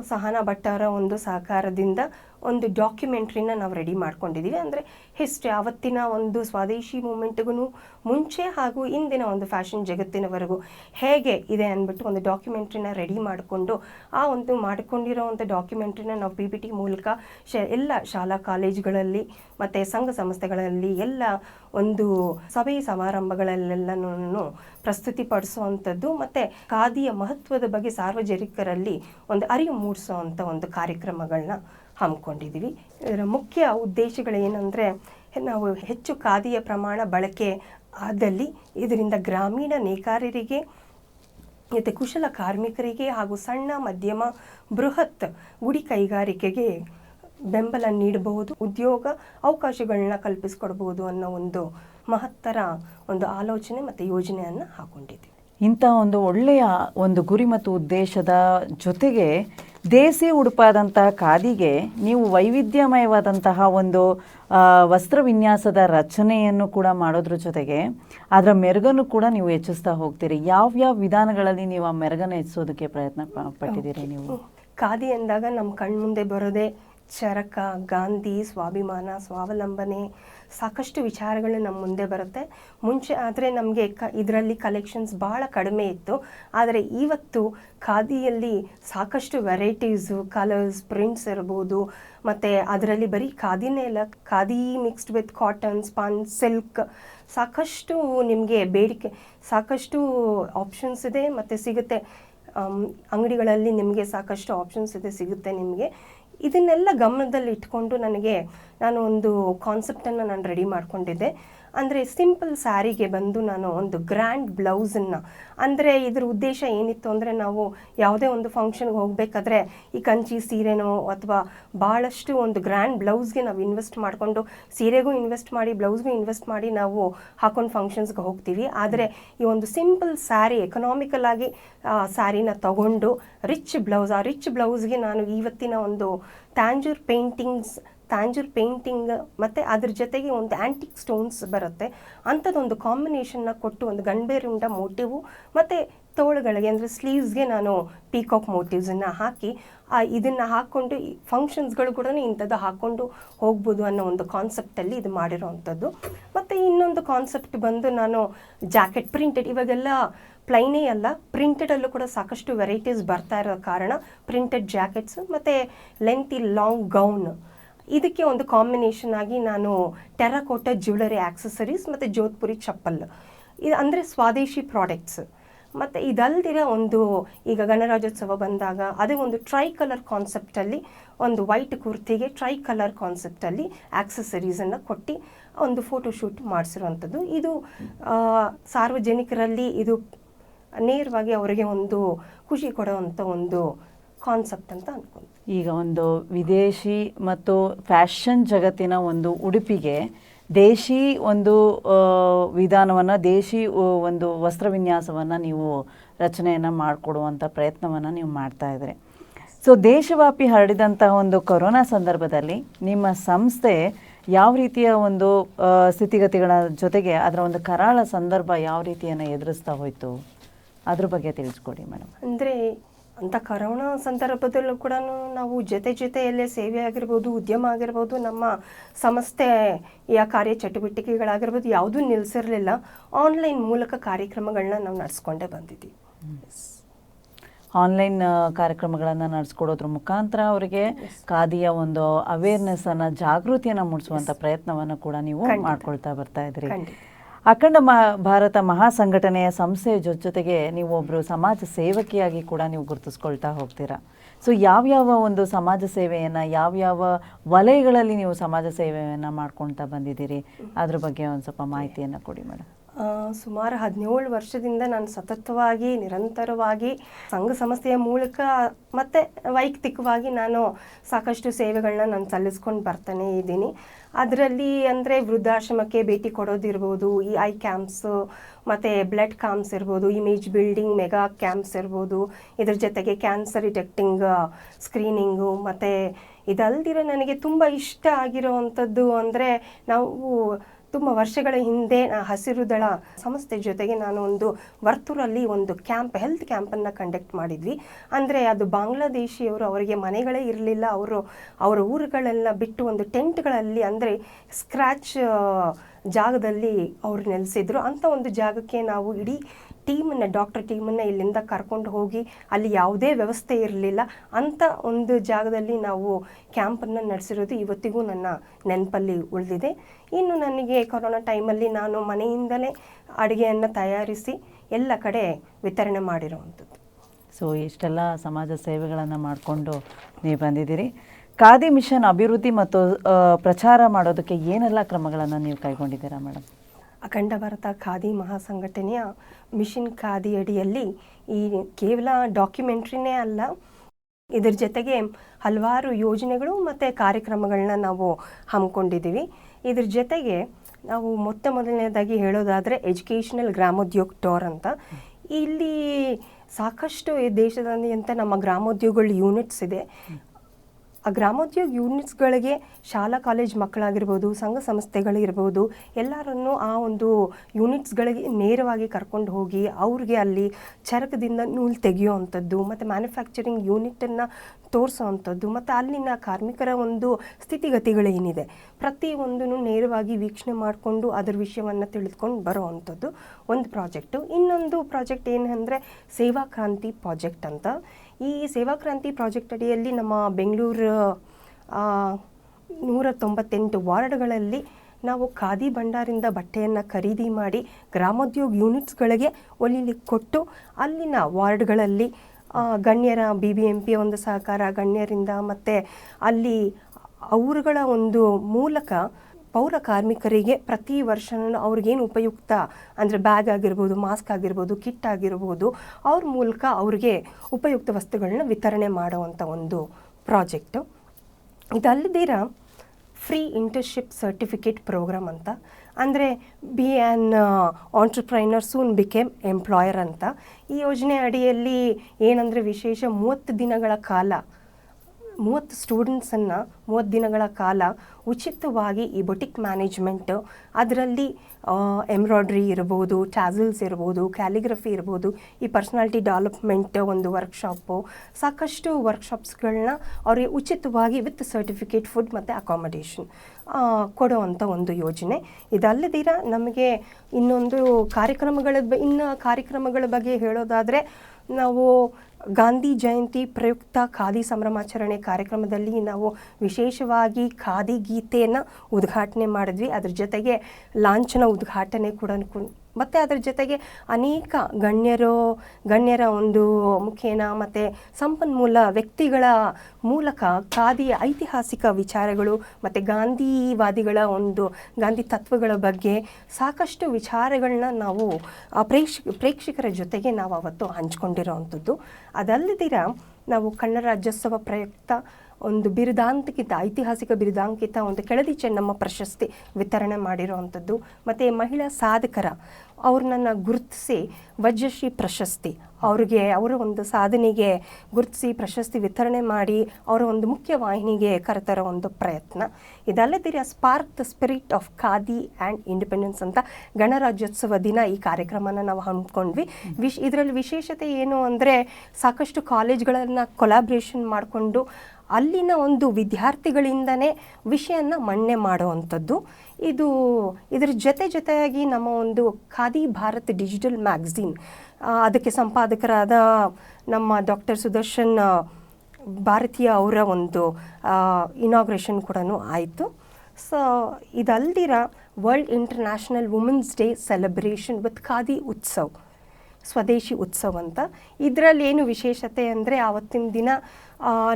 ಸಹನಾ ಭಟ್ಟಾರ ಒಂದು ಸಹಕಾರದಿಂದ ಒಂದು ಡಾಕ್ಯುಮೆಂಟ್ರಿನ ನಾವು ರೆಡಿ ಮಾಡ್ಕೊಂಡಿದ್ದೀವಿ ಅಂದರೆ ಹಿಸ್ಟ್ರಿ ಆವತ್ತಿನ ಒಂದು ಸ್ವದೇಶಿ ಮೂಮೆಂಟ್ಗೂ ಮುಂಚೆ ಹಾಗೂ ಇಂದಿನ ಒಂದು ಫ್ಯಾಷನ್ ಜಗತ್ತಿನವರೆಗೂ ಹೇಗೆ ಇದೆ ಅಂದ್ಬಿಟ್ಟು ಒಂದು ಡಾಕ್ಯುಮೆಂಟ್ರಿನ ರೆಡಿ ಮಾಡಿಕೊಂಡು ಆ ಒಂದು ಮಾಡಿಕೊಂಡಿರೋ ಒಂದು ಡಾಕ್ಯುಮೆಂಟ್ರಿನ ನಾವು ಪಿ ಪಿ ಟಿ ಮೂಲಕ ಶ, ಎಲ್ಲ ಶಾಲಾ, ಕಾಲೇಜುಗಳಲ್ಲಿ ಮತ್ತು ಸಂಘ ಸಂಸ್ಥೆಗಳಲ್ಲಿ ಎಲ್ಲ ಒಂದು ಸಭೆ ಸಮಾರಂಭಗಳಲ್ಲೆಲ್ಲನೂ ಪ್ರಸ್ತುತಿಪಡಿಸುವಂಥದ್ದು ಮತ್ತು ಖಾದಿಯ ಮಹತ್ವದ ಬಗ್ಗೆ ಸಾರ್ವಜನಿಕರಲ್ಲಿ ಒಂದು ಅರಿವು ಮೂಡಿಸುವಂಥ ಒಂದು ಕಾರ್ಯಕ್ರಮಗಳನ್ನ ಹಮ್ಮಿಕೊಂಡಿದ್ದೀವಿ. ಇದರ ಮುಖ್ಯ ಉದ್ದೇಶಗಳೇನೆಂದರೆ, ನಾವು ಹೆಚ್ಚು ಖಾದಿಯ ಪ್ರಮಾಣ ಬಳಕೆ ಆದಲ್ಲಿ ಇದರಿಂದ ಗ್ರಾಮೀಣ ನೇಕಾರರಿಗೆ, ಮತ್ತು ಕುಶಲ ಕಾರ್ಮಿಕರಿಗೆ ಹಾಗೂ ಸಣ್ಣ, ಮಧ್ಯಮ, ಬೃಹತ್ ಗುಡಿ ಕೈಗಾರಿಕೆಗೆ ಬೆಂಬಲ ನೀಡಬಹುದು, ಉದ್ಯೋಗ ಅವಕಾಶಗಳನ್ನ ಕಲ್ಪಿಸಿಕೊಡ್ಬೋದು ಅನ್ನೋ ಒಂದು ಮಹತ್ತರ ಒಂದು ಆಲೋಚನೆ ಮತ್ತು ಯೋಜನೆಯನ್ನು ಹಾಕೊಂಡಿದ್ದೀವಿ.
ಇಂಥ ಒಂದು ಒಳ್ಳೆಯ ಒಂದು ಗುರಿ ಮತ್ತು ಉದ್ದೇಶದ ಜೊತೆಗೆ ದೇಸಿ ಉಡುಪಾದಂತಹ ಖಾದಿಗೆ ನೀವು ವೈವಿಧ್ಯಮಯವಾದಂತಹ ಒಂದು ವಸ್ತ್ರ ವಿನ್ಯಾಸದ ರಚನೆಯನ್ನು ಕೂಡ ಮಾಡೋದ್ರ ಜೊತೆಗೆ ಅದರ ಮೆರುಗನ್ನು ಕೂಡ ನೀವು ಹೆಚ್ಚಿಸ್ತಾ ಹೋಗ್ತೀರಿ. ಯಾವ್ಯಾವ ವಿಧಾನಗಳಲ್ಲಿ ನೀವು ಆ ಮೆರುಗನ್ನು ಹೆಚ್ಚಿಸೋದಕ್ಕೆ ಪ್ರಯತ್ನ ಪಟ್ಟಿದ್ದೀರಿ ನೀವು?
ಖಾದಿ ಎಂದಾಗ ನಮ್ಮ ಕಣ್ಮುಂದೆ ಬರೋದೇ ಚರಕ ಗಾಂಧಿ ಸ್ವಾಭಿಮಾನ ಸ್ವಾವಲಂಬನೆ ಸಾಕಷ್ಟು ವಿಚಾರಗಳು ನಮ್ಮ ಮುಂದೆ ಬರುತ್ತೆ. ಮುಂಚೆ ಆದರೆ ನಮಗೆ ಕ, ಇದರಲ್ಲಿ ಕಲೆಕ್ಷನ್ಸ್ ಭಾಳ ಕಡಿಮೆ ಇತ್ತು. ಆದರೆ ಇವತ್ತು ಖಾದಿಯಲ್ಲಿ ಸಾಕಷ್ಟು ವೆರೈಟೀಸು ಕಲರ್ಸ್ ಪ್ರಿಂಟ್ಸ್ ಇರ್ಬೋದು. ಮತ್ತು ಅದರಲ್ಲಿ ಬರೀ ಖಾದಿನೇ ಇಲ್ಲ, khadi mixed with cotton spun silk ಸಾಕಷ್ಟು ನಿಮಗೆ ಬೇಡಿಕೆ, ಸಾಕಷ್ಟು ಆಪ್ಷನ್ಸ್ ಇದೆ. ಮತ್ತು ಸಿಗುತ್ತೆ ಅಂಗಡಿಗಳಲ್ಲಿ ನಿಮಗೆ ಸಾಕಷ್ಟು ಆಪ್ಷನ್ಸ್ ಇದೆ, ಸಿಗುತ್ತೆ ನಿಮಗೆ. ಇದನ್ನೆಲ್ಲ ಗಮನದಲ್ಲಿ ಇಟ್ಕೊಂಡು ನನಗೆ ನಾನು ಒಂದು ಕಾನ್ಸೆಪ್ಟನ್ನು ನಾನು ರೆಡಿ ಮಾಡ್ಕೊಂಡಿದ್ದೆ. ಅಂದರೆ ಸಿಂಪಲ್ ಸ್ಯಾರಿಗೆ ಬಂದು ನಾನು ಒಂದು ಗ್ರ್ಯಾಂಡ್ ಬ್ಲೌಸನ್ನು, ಅಂದರೆ ಇದ್ರ ಉದ್ದೇಶ ಏನಿತ್ತು ಅಂದರೆ ನಾವು ಯಾವುದೇ ಒಂದು ಫಂಕ್ಷನ್ಗೆ ಹೋಗಬೇಕಾದ್ರೆ ಈ ಕಂಚಿ ಸೀರೆನೋ ಅಥವಾ ಭಾಳಷ್ಟು ಒಂದು ಗ್ರ್ಯಾಂಡ್ ಬ್ಲೌಸ್ಗೆ ನಾವು ಇನ್ವೆಸ್ಟ್ ಮಾಡಿಕೊಂಡು, ಸೀರೆಗೂ ಇನ್ವೆಸ್ಟ್ ಮಾಡಿ, ಬ್ಲೌಸ್ಗೂ ಇನ್ವೆಸ್ಟ್ ಮಾಡಿ ನಾವು ಹಾಕೊಂಡು ಫಂಕ್ಷನ್ಸ್ಗೆ ಹೋಗ್ತೀವಿ. ಆದರೆ ಈ ಒಂದು ಸಿಂಪಲ್ ಸ್ಯಾರಿ ಎಕನಾಮಿಕಲ್ ಆಗಿ ಸ್ಯಾರಿನ ತಗೊಂಡು, ರಿಚ್ ಬ್ಲೌಸ್, ಆ ರಿಚ್ ಬ್ಲೌಸ್ಗೆ ನಾನು ಇವತ್ತಿನ ಒಂದು ಟ್ಯಾಂಜೂರ್ ಪೇಂಟಿಂಗ್ಸ್ ಟ್ಯಾಂಜೂರ್ ಪೇಂಟಿಂಗ್ ಮತ್ತು ಅದ್ರ ಜೊತೆಗೆ ಒಂದು ಆ್ಯಂಟಿಕ್ ಸ್ಟೋನ್ಸ್ ಬರುತ್ತೆ. ಅಂಥದ್ದೊಂದು ಕಾಂಬಿನೇಷನ್ನ ಕೊಟ್ಟು ಒಂದು ಗಂಡಬೇರಿಂದ ಮೋಟಿವು ಮತ್ತು ತೋಳುಗಳಿಗೆ ಅಂದರೆ ಸ್ಲೀವ್ಸ್ಗೆ ನಾನು ಪೀಕಾಕ್ ಮೋಟಿವ್ಸನ್ನು ಹಾಕಿ ಇದನ್ನು ಹಾಕ್ಕೊಂಡು ಫಂಕ್ಷನ್ಸ್ಗಳು ಕೂಡ ಇಂಥದ್ದು ಹಾಕ್ಕೊಂಡು ಹೋಗ್ಬೋದು ಅನ್ನೋ ಒಂದು ಕಾನ್ಸೆಪ್ಟಲ್ಲಿ ಇದು ಮಾಡಿರೋವಂಥದ್ದು. ಮತ್ತು ಇನ್ನೊಂದು ಕಾನ್ಸೆಪ್ಟ್ ಬಂದು ನಾನು ಜಾಕೆಟ್ ಪ್ರಿಂಟೆಡ್ ಇವಾಗೆಲ್ಲ ಪ್ಲೈನೇ ಅಲ್ಲ ಪ್ರಿಂಟೆಡಲ್ಲೂ ಕೂಡ ಸಾಕಷ್ಟು ವೆರೈಟೀಸ್ ಬರ್ತಾ ಇರೋ ಕಾರಣ ಪ್ರಿಂಟೆಡ್ ಜಾಕೆಟ್ಸು ಮತ್ತು ಲೆಂತಿ ಲಾಂಗ್ ಗೌನ್ ಇದಕ್ಕೆ ಒಂದು ಕಾಂಬಿನೇಷನ್ ಆಗಿ ನಾನು ಟೆರಾಕೋಟ ಜ್ಯುವೆಲರಿ ಆಕ್ಸೆಸರೀಸ್ ಮತ್ತು ಜೋಧ್ಪುರಿ ಚಪ್ಪಲ್. ಇದು ಅಂದರೆ ಸ್ವಾದೇಶಿ ಪ್ರಾಡಕ್ಟ್ಸ್ ಮತ್ತು ಇದಲ್ದಿರ ಒಂದು ಈಗ ಗಣರಾಜ್ಯೋತ್ಸವ ಬಂದಾಗ ಅದೇ ಒಂದು ಟ್ರೈ ಕಲರ್ ಕಾನ್ಸೆಪ್ಟಲ್ಲಿ ಒಂದು ವೈಟ್ ಕುರ್ತಿಗೆ ಟ್ರೈ ಕಲರ್ ಕಾನ್ಸೆಪ್ಟಲ್ಲಿ ಆಕ್ಸೆಸರೀಸನ್ನು ಕೊಟ್ಟು ಒಂದು ಫೋಟೋಶೂಟ್ ಮಾಡಿಸಿರುವಂಥದ್ದು. ಇದು ಸಾರ್ವಜನಿಕರಲ್ಲಿ ಇದು ನೇರವಾಗಿ ಅವರಿಗೆ ಒಂದು ಖುಷಿ ಕೊಡುವಂಥ ಒಂದು ಕಾನ್ಸೆಪ್ಟ್ ಅಂತ ಅನ್ಕೊಂಡು
ಈಗ ಒಂದು ವಿದೇಶಿ ಮತ್ತು ಫ್ಯಾಷನ್ ಜಗತ್ತಿನ ಒಂದು ಉಡುಪಿಗೆ ದೇಶಿ ಒಂದು ವಿಧಾನವನ್ನು, ದೇಶಿ ಒಂದು ಒಂದು ವಸ್ತ್ರವಿನ್ಯಾಸವನ್ನು ನೀವು ರಚನೆಯನ್ನು ಮಾಡಿಕೊಡುವಂಥ ಪ್ರಯತ್ನವನ್ನು ನೀವು ಮಾಡ್ತಾ ಇದ್ರಿ. ಸೊ ದೇಶವ್ಯಾಪಿ ಹರಡಿದಂತಹ ಒಂದು ಕೊರೋನಾ ಸಂದರ್ಭದಲ್ಲಿ ನಿಮ್ಮ ಸಂಸ್ಥೆ ಯಾವ ರೀತಿಯ ಒಂದು ಸ್ಥಿತಿಗತಿಗಳ ಜೊತೆಗೆ ಅದರ ಒಂದು ಕರಾಳ ಸಂದರ್ಭ ಯಾವ ರೀತಿಯನ್ನು ಎದುರಿಸ್ತಾ ಹೋಯಿತು? ಅದ್ರ ಬಗ್ಗೆ ತಿಳಿಸ್ಕೊಡಿ ಮೇಡಮ್.
ಅಂದರೆ ಅಂಥ ಕರೋನಾ ಸಂದರ್ಭದಲ್ಲೂ ಕೂಡ ನಾವು ಜೊತೆ ಜೊತೆಯಲ್ಲೇ ಸೇವೆ ಆಗಿರ್ಬೋದು ಉದ್ಯಮ ಆಗಿರ್ಬೋದು ನಮ್ಮ ಸಂಸ್ಥೆಯ ಕಾರ್ಯಚಟುವಟಿಕೆಗಳಾಗಿರ್ಬೋದು ಯಾವುದೂ ನಿಲ್ಲಿಸಿರಲಿಲ್ಲ ಆನ್ಲೈನ್ ಮೂಲಕ ಕಾರ್ಯಕ್ರಮಗಳನ್ನ ನಾವು ನಡೆಸ್ಕೊಂಡೇ ಬಂದಿದ್ದೀವಿ.
ಆನ್ಲೈನ್ ಕಾರ್ಯಕ್ರಮಗಳನ್ನು ನಡೆಸ್ಕೊಡೋದ್ರ ಮುಖಾಂತರ ಅವರಿಗೆ ಖಾದಿಯ ಒಂದು ಅವೇರ್ನೆಸ್ ಅನ್ನ ಜಾಗೃತಿಯನ್ನು ಮೂಡಿಸುವಂತ ಪ್ರಯತ್ನವನ್ನು ಕೂಡ ನೀವು ಮಾಡ್ಕೊಳ್ತಾ ಬರ್ತಾ ಇದ್ರಿ. ಅಖಂಡ ಮಹಾ ಭಾರತ ಮಹಾಸಂಘಟನೆಯ ಸಂಸ್ಥೆಯ ಜೊತೆ ಜೊತೆಗೆ ನೀವು ಒಬ್ಬರು ಸಮಾಜ ಸೇವಕಿಯಾಗಿ ಕೂಡ ನೀವು ಗುರುತಿಸ್ಕೊಳ್ತಾ ಹೋಗ್ತೀರಾ? ಸೊ ಯಾವ್ಯಾವ ಒಂದು ಸಮಾಜ ಸೇವೆಯನ್ನು, ಯಾವ್ಯಾವ ವಲಯಗಳಲ್ಲಿ ನೀವು ಸಮಾಜ ಸೇವೆಯನ್ನು ಮಾಡ್ಕೊಳ್ತಾ ಬಂದಿದ್ದೀರಿ? ಅದ್ರ ಬಗ್ಗೆ ಒಂದು ಸ್ವಲ್ಪ ಮಾಹಿತಿಯನ್ನು ಕೊಡಿ ಮೇಡಮ್
ಸುಮಾರು ಹದಿನೇಳು ವರ್ಷದಿಂದ ನಾನು ಸತತವಾಗಿ, ನಿರಂತರವಾಗಿ ಸಂಘ ಸಂಸ್ಥೆಯ ಮೂಲಕ ಮತ್ತು ವೈಯಕ್ತಿಕವಾಗಿ ನಾನು ಸಾಕಷ್ಟು ಸೇವೆಗಳನ್ನ ನಾನು ಸಲ್ಲಿಸ್ಕೊಂಡು ಬರ್ತಾನೆ ಇದ್ದೀನಿ. ಅದರಲ್ಲಿ ಅಂದರೆ ವೃದ್ಧಾಶ್ರಮಕ್ಕೆ ಭೇಟಿ ಕೊಡೋದಿರ್ಬೋದು ಈ ಐ ಕ್ಯಾಂಪ್ಸು ಮತ್ತು ಬ್ಲಡ್ ಕ್ಯಾಂಪ್ಸ್ ಇರ್ಬೋದು ಇಮೇಜ್ ಬಿಲ್ಡಿಂಗ್ ಮೆಗಾ ಕ್ಯಾಂಪ್ಸ್ ಇರ್ಬೋದು, ಇದ್ರ ಜೊತೆಗೆ ಕ್ಯಾನ್ಸರ್ ಡಿಟೆಕ್ಟಿಂಗ್ ಸ್ಕ್ರೀನಿಂಗು ಮತ್ತು ಇದಲ್ದಿರೋ ನನಗೆ ತುಂಬ ಇಷ್ಟ ಆಗಿರೋ ಅಂಥದ್ದು ಅಂದರೆ ನಾವು ತುಂಬ ವರ್ಷಗಳ ಹಿಂದೆ ಹಸಿರು ದಳ ಸಂಸ್ಥೆ ಜೊತೆಗೆ ನಾನು ಒಂದು ವರ್ತೂರಲ್ಲಿ ಒಂದು ಕ್ಯಾಂಪ್, ಹೆಲ್ತ್ ಕ್ಯಾಂಪನ್ನು ಕಂಡಕ್ಟ್ ಮಾಡಿದ್ವಿ. ಅಂದರೆ ಅದು ಬಾಂಗ್ಲಾದೇಶಿಯವರು ಅವರಿಗೆ ಮನೆಗಳೇ ಇರಲಿಲ್ಲ. ಅವರು ಅವರ ಊರುಗಳೆಲ್ಲ ಬಿಟ್ಟು ಒಂದು ಟೆಂಟ್ಗಳಲ್ಲಿ ಅಂದರೆ ಸ್ಕ್ರ್ಯಾಚ್ ಜಾಗದಲ್ಲಿ ಅವರು ನೆಲೆಸಿದ್ರು. ಅಂಥ ಒಂದು ಜಾಗಕ್ಕೆ ನಾವು ಇಡೀ ಟೀಮನ್ನು, ಡಾಕ್ಟರ್ ಟೀಮನ್ನು ಇಲ್ಲಿಂದ ಕರ್ಕೊಂಡು ಹೋಗಿ ಅಲ್ಲಿ ಯಾವುದೇ ವ್ಯವಸ್ಥೆ ಇರಲಿಲ್ಲ ಅಂಥ ಒಂದು ಜಾಗದಲ್ಲಿ ನಾವು ಕ್ಯಾಂಪನ್ನು ನಡೆಸಿರೋದು ಇವತ್ತಿಗೂ ನನ್ನ ನೆನಪಲ್ಲಿ ಉಳಿದಿದೆ. ಇನ್ನು ನನಗೆ ಕೊರೋನಾ ಟೈಮಲ್ಲಿ ನಾನು ಮನೆಯಿಂದಲೇ ಅಡುಗೆಯನ್ನು ತಯಾರಿಸಿ ಎಲ್ಲ ಕಡೆ ವಿತರಣೆ ಮಾಡಿರುವಂಥದ್ದು.
ಸೊ, ಇಷ್ಟೆಲ್ಲ ಸಮಾಜ ಸೇವೆಗಳನ್ನು ಮಾಡಿಕೊಂಡು ನೀವು ಬಂದಿದ್ದೀರಿ. ಖಾದಿ ಮಿಷನ್ ಅಭಿವೃದ್ಧಿ ಮತ್ತು ಪ್ರಚಾರ ಮಾಡೋದಕ್ಕೆ ಏನೆಲ್ಲ ಕ್ರಮಗಳನ್ನು ನೀವು ಕೈಗೊಂಡಿದ್ದೀರಾ ಮೇಡಮ್?
ಅಖಂಡ ಭಾರತ ಖಾದಿ ಮಹಾಸಂಘಟನೆಯ ಮಿಷನ್ ಖಾದಿ ಅಡಿಯಲ್ಲಿ ಈ ಕೇವಲ ಡಾಕ್ಯುಮೆಂಟ್ರಿನೇ ಅಲ್ಲ, ಇದರ ಜೊತೆಗೆ ಹಲವಾರು ಯೋಜನೆಗಳು ಮತ್ತು ಕಾರ್ಯಕ್ರಮಗಳನ್ನ ನಾವು ಹಮ್ಮಿಕೊಂಡಿದ್ದೀವಿ. ಇದ್ರ ಜೊತೆಗೆ ನಾವು ಮೊತ್ತ ಮೊದಲನೇದಾಗಿ ಹೇಳೋದಾದರೆ ಎಜುಕೇಷನಲ್ ಗ್ರಾಮೋದ್ಯೋಗ ಟೋರ್ ಅಂತ. ಇಲ್ಲಿ ಸಾಕಷ್ಟು ಈ ದೇಶದಾದ್ಯಂತ ನಮ್ಮ ಗ್ರಾಮೋದ್ಯೋಗಗಳ ಯೂನಿಟ್ಸ್ ಇದೆ. ಆ ಗ್ರಾಮೋದ್ಯೋಗ ಯೂನಿಟ್ಸ್ಗಳಿಗೆ ಶಾಲಾ, ಕಾಲೇಜ್ ಮಕ್ಕಳಾಗಿರ್ಬೋದು, ಸಂಘ ಸಂಸ್ಥೆಗಳಿರ್ಬೋದು, ಎಲ್ಲರನ್ನೂ ಆ ಒಂದು ಯೂನಿಟ್ಸ್ಗಳಿಗೆ ನೇರವಾಗಿ ಕರ್ಕೊಂಡು ಹೋಗಿ ಅವ್ರಿಗೆ ಅಲ್ಲಿ ಚರಕದಿಂದ ನೂಲು ತೆಗೆಯುವಂಥದ್ದು, ಮತ್ತು ಮ್ಯಾನುಫ್ಯಾಕ್ಚರಿಂಗ್ ಯೂನಿಟನ್ನು ತೋರಿಸೋವಂಥದ್ದು, ಮತ್ತು ಅಲ್ಲಿನ ಕಾರ್ಮಿಕರ ಒಂದು ಸ್ಥಿತಿಗತಿಗಳೇನಿದೆ ಪ್ರತಿಯೊಂದನ್ನು ನೇರವಾಗಿ ವೀಕ್ಷಣೆ ಮಾಡಿಕೊಂಡು ಅದರ ವಿಷಯವನ್ನು ತಿಳಿದುಕೊಂಡು ಬರೋವಂಥದ್ದು ಒಂದು ಪ್ರಾಜೆಕ್ಟು. ಇನ್ನೊಂದು ಪ್ರಾಜೆಕ್ಟ್ ಏನಂದರೆ ಸೇವಾ ಕ್ರಾಂತಿ ಪ್ರಾಜೆಕ್ಟ್ ಅಂತ. ಈ ಸೇವಾ ಕ್ರಾಂತಿ ಪ್ರಾಜೆಕ್ಟ್ ಅಡಿಯಲ್ಲಿ ನಮ್ಮ ಬೆಂಗಳೂರು ನೂರ ತೊಂಬತ್ತೆಂಟು ವಾರ್ಡ್ಗಳಲ್ಲಿ ನಾವು ಖಾದಿ ಭಂಡಾರಿಂದ ಬಟ್ಟೆಯನ್ನು ಖರೀದಿ ಮಾಡಿ ಗ್ರಾಮೋದ್ಯೋಗ ಯೂನಿಟ್ಸ್ಗಳಿಗೆ ಒಲಿಲಿಕ್ಕೆ ಕೊಟ್ಟು ಅಲ್ಲಿನ ವಾರ್ಡ್ಗಳಲ್ಲಿ ಗಣ್ಯರ ಬಿ ಬಿ ಎಂ ಪಿಯ ಒಂದು ಸಹಕಾರ, ಗಣ್ಯರಿಂದ ಮತ್ತು ಅಲ್ಲಿ ಅವರುಗಳ ಒಂದು ಮೂಲಕ ಪೌರ ಕಾರ್ಮಿಕರಿಗೆ ಪ್ರತಿ ವರ್ಷನೂ ಅವ್ರಿಗೇನು ಉಪಯುಕ್ತ ಅಂದರೆ ಬ್ಯಾಗ್ ಆಗಿರ್ಬೋದು, ಮಾಸ್ಕ್ ಆಗಿರ್ಬೋದು, ಕಿಟ್ ಆಗಿರ್ಬೋದು, ಅವ್ರ ಮೂಲಕ ಅವ್ರಿಗೆ ಉಪಯುಕ್ತ ವಸ್ತುಗಳನ್ನ ವಿತರಣೆ ಮಾಡುವಂಥ ಒಂದು ಪ್ರಾಜೆಕ್ಟು. ಇದಲ್ಲದಿರ ಫ್ರೀ ಇಂಟರ್ನ್ಶಿಪ್ ಸರ್ಟಿಫಿಕೇಟ್ ಪ್ರೋಗ್ರಾಮ್ ಅಂತ, ಅಂದರೆ be an entrepreneur soon became employer ಅಂತ. ಈ ಯೋಜನೆ ಅಡಿಯಲ್ಲಿ ಏನಂದರೆ ವಿಶೇಷ ಮೂವತ್ತು ದಿನಗಳ ಕಾಲ ಮೂವತ್ತು ಸ್ಟೂಡೆಂಟ್ಸನ್ನು ಮೂವತ್ತು ದಿನಗಳ ಕಾಲ ಉಚಿತವಾಗಿ ಈ ಬೊಟಿಕ್ ಮ್ಯಾನೇಜ್ಮೆಂಟ್, ಅದರಲ್ಲಿ ಎಂಬ್ರಾಯ್ಡ್ರಿ ಇರ್ಬೋದು ಟ್ಯಾಸಲ್ಸ್ ಇರ್ಬೋದು, ಕ್ಯಾಲಿಗ್ರಫಿ ಇರ್ಬೋದು, ಈ ಪರ್ಸ್ನಾಲಿಟಿ ಡೆವಲಪ್ಮೆಂಟ್ ಒಂದು ವರ್ಕ್ಶಾಪು, ಸಾಕಷ್ಟು ವರ್ಕ್ಶಾಪ್ಸ್ಗಳನ್ನ ಅವರಿಗೆ ಉಚಿತವಾಗಿ ವಿತ್ ಸರ್ಟಿಫಿಕೇಟ್ ಫುಡ್ ಮತ್ತು ಅಕಾಮಡೇಷನ್ ಕೊಡೋವಂಥ ಒಂದು ಯೋಜನೆ. ಇದಲ್ಲದಿರ ನಮಗೆ ಇನ್ನೊಂದು ಕಾರ್ಯಕ್ರಮಗಳ ಬ, ಇನ್ನು ಕಾರ್ಯಕ್ರಮಗಳ ಬಗ್ಗೆ ಹೇಳೋದಾದರೆ ನಾವು ಗಾಂಧಿ ಜಯಂತಿ ಪ್ರಯುಕ್ತ ಖಾದಿ ಸಂಭ್ರಮಾಚರಣೆ ಕಾರ್ಯಕ್ರಮದಲ್ಲಿ ನಾವು ವಿಶೇಷವಾಗಿ ಖಾದಿ ಗೀತೆಯನ್ನು ಉದ್ಘಾಟನೆ ಮಾಡಿದ್ವಿ. ಅದ್ರ ಜೊತೆಗೆ ಲಾಂಛನ ಉದ್ಘಾಟನೆ ಕೂಡ ಮತ್ತು ಅದರ ಜೊತೆಗೆ ಅನೇಕ ಗಣ್ಯರು, ಗಣ್ಯರ ಒಂದು ಮುಖೇನ ಮತ್ತು ಸಂಪನ್ಮೂಲ ವ್ಯಕ್ತಿಗಳ ಮೂಲಕ ಖಾದಿಯ ಐತಿಹಾಸಿಕ ವಿಚಾರಗಳು ಮತ್ತು ಗಾಂಧಿವಾದಿಗಳ ಒಂದು, ಗಾಂಧಿ ತತ್ವಗಳ ಬಗ್ಗೆ ಸಾಕಷ್ಟು ವಿಚಾರಗಳನ್ನ ನಾವು ಪ್ರೇಕ್ಷ, ಪ್ರೇಕ್ಷಕರ ಜೊತೆಗೆ ನಾವು ಅವತ್ತು ಹಂಚ್ಕೊಂಡಿರೋವಂಥದ್ದು. ಅದಲ್ಲದಿರ ನಾವು ಕನ್ನಡ ರಾಜ್ಯೋತ್ಸವ ಪ್ರಯುಕ್ತ ಒಂದು ಬಿರುದಾಂಕಿತ, ಐತಿಹಾಸಿಕ ಬಿರುದಾಂಕಿತ, ಒಂದು ಕೆಳದಿ ಚೆನ್ನಮ್ಮ ಪ್ರಶಸ್ತಿ ವಿತರಣೆ ಮಾಡಿರುವಂಥದ್ದು. ಮತ್ತು ಮಹಿಳಾ ಸಾಧಕರ ಅವ್ರನ್ನ ಗುರುತಿಸಿ ವಜ್ರಶ್ರೀ ಪ್ರಶಸ್ತಿ. ಅವ್ರಿಗೆ, ಅವರ ಒಂದು ಸಾಧನೆಗೆ ಗುರುತಿಸಿ ಪ್ರಶಸ್ತಿ ವಿತರಣೆ ಮಾಡಿ ಅವರ ಒಂದು ಮುಖ್ಯ ವಾಹಿನಿಗೆ ಕರೆತರೋ ಒಂದು ಪ್ರಯತ್ನ. ಇದಲ್ಲದಿರ spark the spirit of khadi and independence ಅಂತ ಗಣರಾಜ್ಯೋತ್ಸವ ದಿನ ಈ ಕಾರ್ಯಕ್ರಮನ ನಾವು ಹಮ್ಮಿಕೊಂಡ್ವಿ. ವಿಶ್, ಇದರಲ್ಲಿ ವಿಶೇಷತೆ ಏನು ಅಂದರೆ ಸಾಕಷ್ಟು ಕಾಲೇಜ್ಗಳನ್ನು ಕೊಲಾಬ್ರೇಷನ್ ಮಾಡಿಕೊಂಡು ಅಲ್ಲಿನ ಒಂದು ವಿದ್ಯಾರ್ಥಿಗಳಿಂದನೇ ವಿಷಯನ ಮಣ್ಣೆ ಮಾಡುವಂಥದ್ದು. ಇದು ಇದರ ಜೊತೆ ಜೊತೆಯಾಗಿ ನಮ್ಮ ಒಂದು ಖಾದಿ ಭಾರತ್ ಡಿಜಿಟಲ್ ಮ್ಯಾಗಝೀನ್ ಅದಕ್ಕೆ ಸಂಪಾದಕರಾದ ನಮ್ಮ ಡಾಕ್ಟರ್ ಸುದರ್ಶನ್ ಭಾರತೀಯ ಅವರ ಒಂದು ಇನಾಗ್ರೇಷನ್ ಕೂಡ ಆಯಿತು. So ಇದಲ್ದಿರ world international women's day celebration with khadi Utsav. Swadeshi Utsava ಅಂತ. ಇದರಲ್ಲಿ ಏನು ವಿಶೇಷತೆ ಅಂದರೆ ಆವತ್ತಿನ ದಿನ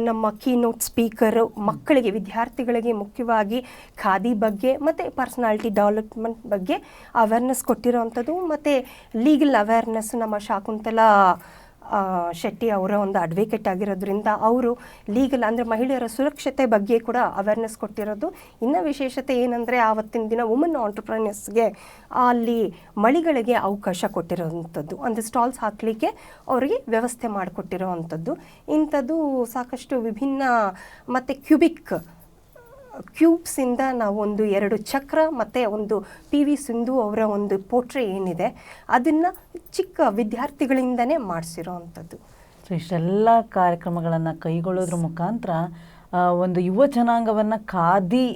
ನಮ್ಮ ಕೀನೋಟ್ ಸ್ಪೀಕರು ಮಕ್ಕಳಿಗೆ, ವಿದ್ಯಾರ್ಥಿಗಳಿಗೆ ಮುಖ್ಯವಾಗಿ ಖಾದಿ ಬಗ್ಗೆ ಮತ್ತು ಪರ್ಸನಾಲಿಟಿ ಡೆವಲಪ್ಮೆಂಟ್ ಬಗ್ಗೆ ಅವೇರ್ನೆಸ್ ಕೊಟ್ಟಿರೋವಂಥದ್ದು. ಮತ್ತು ಲೀಗಲ್ ಅವೇರ್ನೆಸ್ ನಮ್ಮ ಶಾಕುಂತಲಾ ಶೆಟ್ಟಿ ಅವರ ಒಂದು ಅಡ್ವೊಕೇಟ್ ಆಗಿರೋದ್ರಿಂದ ಅವರು ಲೀಗಲ್ ಅಂದರೆ ಮಹಿಳೆಯರ ಸುರಕ್ಷತೆ ಬಗ್ಗೆ ಕೂಡ ಅವೇರ್ನೆಸ್ ಕೊಟ್ಟಿರೋದು. ಇನ್ನು ವಿಶೇಷತೆ ಏನಂದರೆ ಆವತ್ತಿನ ದಿನ ವುಮನ್ ಆಂಟ್ರಪ್ರನರ್ಸ್ಗೆ ಅಲ್ಲಿ ಮಳಿಗಳಿಗೆ ಅವಕಾಶ ಕೊಟ್ಟಿರೋವಂಥದ್ದು. ಅಂದರೆ ಸ್ಟಾಲ್ಸ್ ಹಾಕಲಿಕ್ಕೆ ಅವರಿಗೆ ವ್ಯವಸ್ಥೆ ಮಾಡಿಕೊಟ್ಟಿರೋವಂಥದ್ದು. ಇಂಥದ್ದು ಸಾಕಷ್ಟು ವಿಭಿನ್ನ ಮತ್ತು ಕ್ಯೂಬಿಕ್ ಕ್ಯೂಬ್ಸಿಂದ ನಾವು ಒಂದು ಎರಡು ಚಕ್ರ ಮತ್ತು ಒಂದು ಪಿ ವಿ ಸಿಂಧು ಅವರ ಒಂದು ಪೋಟ್ರೆ ಏನಿದೆ ಅದನ್ನು ಚಿಕ್ಕ ವಿದ್ಯಾರ್ಥಿಗಳಿಂದನೇ ಮಾಡಿಸಿರೋ ಅಂಥದ್ದು
ಸೊ ಇಷ್ಟೆಲ್ಲ ಕಾರ್ಯಕ್ರಮಗಳನ್ನು ಕೈಗೊಳ್ಳೋದ್ರ ಮುಖಾಂತರ ಒಂದು ಯುವ ಜನಾಂಗವನ್ನು ಖಾದಿ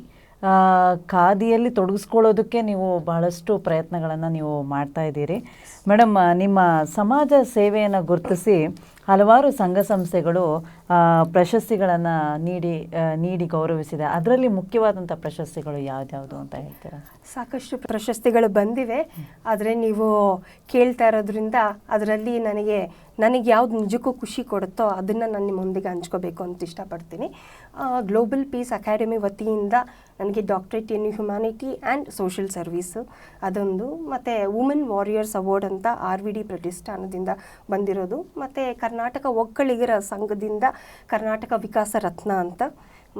ಖಾದಿಯಲ್ಲಿ ತೊಡಗಿಸ್ಕೊಳ್ಳೋದಕ್ಕೆ ನೀವು ಬಹಳಷ್ಟು ಪ್ರಯತ್ನಗಳನ್ನು ನೀವು ಮಾಡ್ತಾ ಇದ್ದೀರಿ. ಮೇಡಮ್ ನಿಮ್ಮ ಸಮಾಜ ಸೇವೆಯನ್ನು ಗುರುತಿಸಿ ಹಲವಾರು ಸಂಘ ಸಂಸ್ಥೆಗಳು ಪ್ರಶಸ್ತಿಗಳನ್ನು ನೀಡಿ ನೀಡಿ ಗೌರವಿಸಿದೆ. ಅದರಲ್ಲಿ ಮುಖ್ಯವಾದಂಥ ಪ್ರಶಸ್ತಿಗಳು ಯಾವ್ದ್ಯಾವುದು ಅಂತ ಹೇಳ್ತೀರಾ?
ಸಾಕಷ್ಟು ಪ್ರಶಸ್ತಿಗಳು ಬಂದಿವೆ. ಆದರೆ ನೀವು ಕೇಳ್ತಾ ಇರೋದ್ರಿಂದ ಅದರಲ್ಲಿ ನನಗೆ ನನಗೆ ಯಾವ್ದು ನಿಜಕ್ಕೂ ಖುಷಿ ಕೊಡುತ್ತೋ ಅದನ್ನು ನಾನು ನಿಮ್ಮೊಂದಿಗೆ ಹಂಚ್ಕೋಬೇಕು ಅಂತ ಇಷ್ಟಪಡ್ತೀನಿ. ಗ್ಲೋಬಲ್ ಪೀಸ್ ಅಕಾಡೆಮಿ ವತಿಯಿಂದ ನನಗೆ doctorate in humanity and social service ಅದೊಂದು, ಮತ್ತು ವುಮೆನ್ ವಾರಿಯರ್ಸ್ ಅವಾರ್ಡ್ ಅಂತ ಆರ್ ವಿ ಡಿ ಪ್ರತಿಷ್ಠಾನದಿಂದ ಬಂದಿರೋದು. ಮತ್ತು ಕರ್ನಾಟಕ ಒಕ್ಕಲಿಗರ ಸಂಘದಿಂದ ಕರ್ನಾಟಕ ವಿಕಾಸ ರತ್ನ ಅಂತ.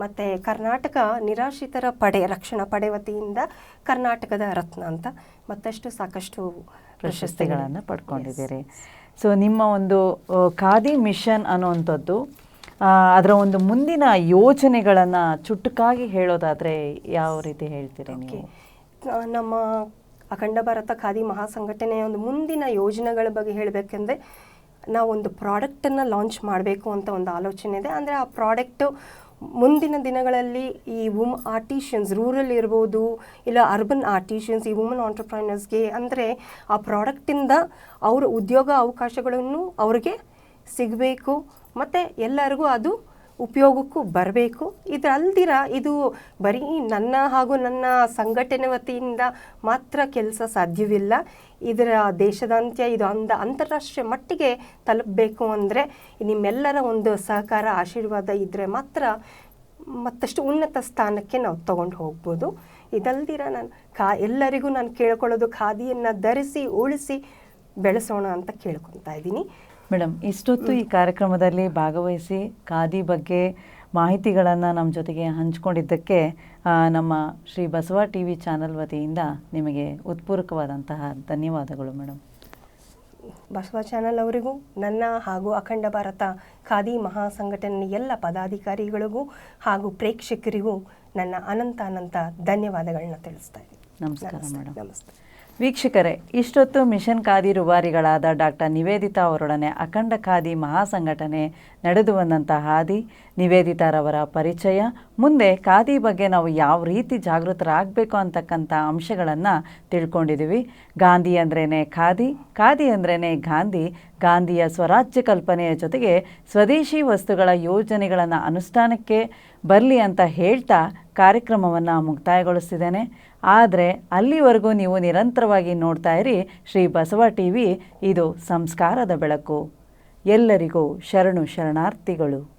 ಮತ್ತು ಕರ್ನಾಟಕ ನಿರಾಶ್ರಿತರ ಪಡೆ ರಕ್ಷಣಾ ಪಡೆ ವತಿಯಿಂದ ಕರ್ನಾಟಕದ ರತ್ನ ಅಂತ. ಮತ್ತಷ್ಟು ಸಾಕಷ್ಟು
ಪ್ರಶಸ್ತಿಗಳನ್ನು ಪಡ್ಕೊಂಡಿದ್ದೀರಿ. ಸೊ ನಿಮ್ಮ ಒಂದು ಖಾದಿ ಮಿಷನ್ ಅನ್ನುವಂಥದ್ದು ಅದರ ಒಂದು ಮುಂದಿನ ಯೋಜನೆಗಳನ್ನು ಚುಟುಕಾಗಿ ಹೇಳೋದಾದರೆ ಯಾವ ರೀತಿ ಹೇಳ್ತೀರಿ ನೀವು?
ನಮ್ಮ ಅಖಂಡ ಭಾರತ ಖಾದಿ ಮಹಾಸಂಘಟನೆಯ ಒಂದು ಮುಂದಿನ ಯೋಜನೆಗಳ ಬಗ್ಗೆ ಹೇಳಬೇಕೆಂದ್ರೆ ನಾವೊಂದು ಪ್ರಾಡಕ್ಟನ್ನು ಲಾಂಚ್ ಮಾಡಬೇಕು ಅಂತ ಒಂದು ಆಲೋಚನೆ ಇದೆ. ಅಂದರೆ ಆ ಪ್ರಾಡಕ್ಟು ಮುಂದಿನ ದಿನಗಳಲ್ಲಿ ಈ ವುಮ್ ಆರ್ಟಿಷಿಯನ್ಸ್, ರೂರಲ್ ಇರ್ಬೋದು, ಇಲ್ಲ ಅರ್ಬನ್ ಆರ್ಟಿಷಿಯನ್ಸ್, ಈ ವುಮನ್ ಆಂಟ್ರಪ್ರೈನರ್ಸ್ಗೆ ಅಂದರೆ ಆ ಪ್ರಾಡಕ್ಟಿಂದ ಅವರ ಉದ್ಯೋಗ ಅವಕಾಶಗಳನ್ನು ಅವ್ರಿಗೆ ಸಿಗಬೇಕು, ಮತ್ತು ಎಲ್ಲರಿಗೂ ಅದು ಉಪಯೋಗಕ್ಕೂ ಬರಬೇಕು. ಇದಲ್ದಿರ ಇದು ಬರೀ ನನ್ನ ಹಾಗೂ ನನ್ನ ಸಂಘಟನೆ ವತಿಯಿಂದ ಮಾತ್ರ ಕೆಲಸ ಸಾಧ್ಯವಿಲ್ಲ. ಇದರ ದೇಶದಾಂತ್ಯ ಇದು ಅಂದ ಅಂತಾರಾಷ್ಟ್ರೀಯ ಮಟ್ಟಿಗೆ ತಲುಪಬೇಕು ಅಂದರೆ ನಿಮ್ಮೆಲ್ಲರ ಒಂದು ಸಹಕಾರ ಆಶೀರ್ವಾದ ಇದ್ದರೆ ಮಾತ್ರ ಮತ್ತಷ್ಟು ಉನ್ನತ ಸ್ಥಾನಕ್ಕೆ ನಾವು ತಗೊಂಡು ಹೋಗ್ಬೋದು. ಇದಲ್ದಿರ ನಾನು ಕಾ ಎಲ್ಲರಿಗೂ ನಾನು ಕೇಳ್ಕೊಳ್ಳೋದು ಖಾದಿಯನ್ನು ಧರಿಸಿ ಉಳಿಸಿ ಬೆಳೆಸೋಣ ಅಂತ ಕೇಳ್ಕೊತಾ ಇದ್ದೀನಿ.
ಮೇಡಮ್ ಇಷ್ಟೊತ್ತು ಈ ಕಾರ್ಯಕ್ರಮದಲ್ಲಿ ಭಾಗವಹಿಸಿ ಖಾದಿ ಬಗ್ಗೆ ಮಾಹಿತಿಗಳನ್ನು ನಮ್ಮ ಜೊತೆಗೆ ಹಂಚಿಕೊಂಡಿದ್ದಕ್ಕೆ ನಮ್ಮ Shri Basava T V channel ವತಿಯಿಂದ ನಿಮಗೆ ಉತ್ಪೂರಕವಾದಂತಹ ಧನ್ಯವಾದಗಳು ಮೇಡಮ್
ಬಸವ ಚಾನಲ್ ಅವರಿಗೂ ನನ್ನ ಹಾಗೂ ಅಖಂಡ ಭಾರತ ಖಾದಿ ಮಹಾಸಂಘಟನೆ ಎಲ್ಲ ಪದಾಧಿಕಾರಿಗಳಿಗೂ ಹಾಗೂ ಪ್ರೇಕ್ಷಕರಿಗೂ ನನ್ನ ಅನಂತ ಅನಂತ ಧನ್ಯವಾದಗಳನ್ನ ತಿಳಿಸ್ತಾ ಇದ್ದೀನಿ.
ನಮಸ್ಕಾರ ಮೇಡಮ್
ನಮಸ್ತೆ.
ವೀಕ್ಷಕರೇ, ಇಷ್ಟೊತ್ತು ಮಿಷನ್ ಖಾದಿ ರುವಾರಿಗಳಾದ ಡಾಕ್ಟರ್ ನಿವೇದಿತಾ ಅವರೊಡನೆ ಅಖಂಡ ಖಾದಿ ಮಹಾಸಂಘಟನೆ ನಡೆದು ಬಂದಂಥ ಹಾದಿ. ನಿವೇದಿತಾರವರ ಪರಿಚಯ. ಮುಂದೆ ಖಾದಿ ಬಗ್ಗೆ ನಾವು ಯಾವ ರೀತಿ ಜಾಗೃತರಾಗಬೇಕು ಅಂತಕ್ಕಂಥ ಅಂಶಗಳನ್ನು ತಿಳ್ಕೊಂಡಿದ್ದೀವಿ. ಗಾಂಧಿ ಅಂದ್ರೇ ಖಾದಿ ಖಾದಿ ಅಂದ್ರೇ ಗಾಂಧಿ. ಗಾಂಧಿಯ ಸ್ವರಾಜ್ಯ ಕಲ್ಪನೆಯ ಜೊತೆಗೆ ಸ್ವದೇಶಿ ವಸ್ತುಗಳ ಯೋಜನೆಗಳನ್ನು ಅನುಷ್ಠಾನಕ್ಕೆ ಬರಲಿ ಅಂತ ಹೇಳ್ತಾ ಕಾರ್ಯಕ್ರಮವನ್ನು ಮುಕ್ತಾಯಗೊಳಿಸ್ತಿದ್ದೇನೆ. ಆದರೆ ಅಲ್ಲಿವರೆಗೂ ನೀವು ನಿರಂತರವಾಗಿ ನೋಡ್ತಾ ಇರಿ ಶ್ರೀ ಬಸವ ಟಿ ವಿ ಇದು ಸಂಸ್ಕಾರದ ಬೆಳಕು. ಎಲ್ಲರಿಗೂ ಶರಣು ಶರಣಾರ್ಥಿಗಳು.